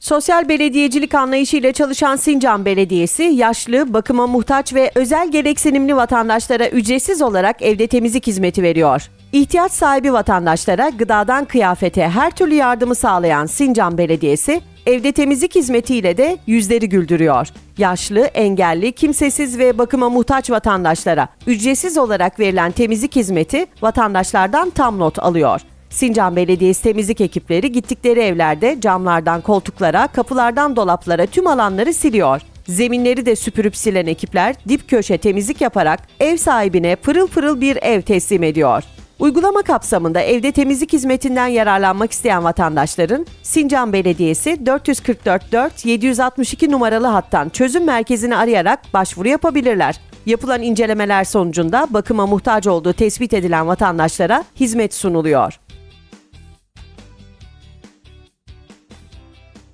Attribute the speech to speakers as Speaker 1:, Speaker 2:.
Speaker 1: Sosyal belediyecilik anlayışıyla çalışan Sincan Belediyesi, yaşlı, bakıma muhtaç ve özel gereksinimli vatandaşlara ücretsiz olarak evde temizlik hizmeti veriyor. İhtiyaç sahibi vatandaşlara gıdadan kıyafete her türlü yardımı sağlayan Sincan Belediyesi, evde temizlik hizmetiyle de yüzleri güldürüyor. Yaşlı, engelli, kimsesiz ve bakıma muhtaç vatandaşlara ücretsiz olarak verilen temizlik hizmeti vatandaşlardan tam not alıyor. Sincan Belediyesi temizlik ekipleri gittikleri evlerde camlardan koltuklara, kapılardan dolaplara tüm alanları siliyor. Zeminleri de süpürüp silen ekipler dip köşe temizlik yaparak ev sahibine pırıl pırıl bir ev teslim ediyor. Uygulama kapsamında evde temizlik hizmetinden yararlanmak isteyen vatandaşların Sincan Belediyesi 444 4 762 numaralı hattan çözüm merkezini arayarak başvuru yapabilirler. Yapılan incelemeler sonucunda bakıma muhtaç olduğu tespit edilen vatandaşlara hizmet sunuluyor.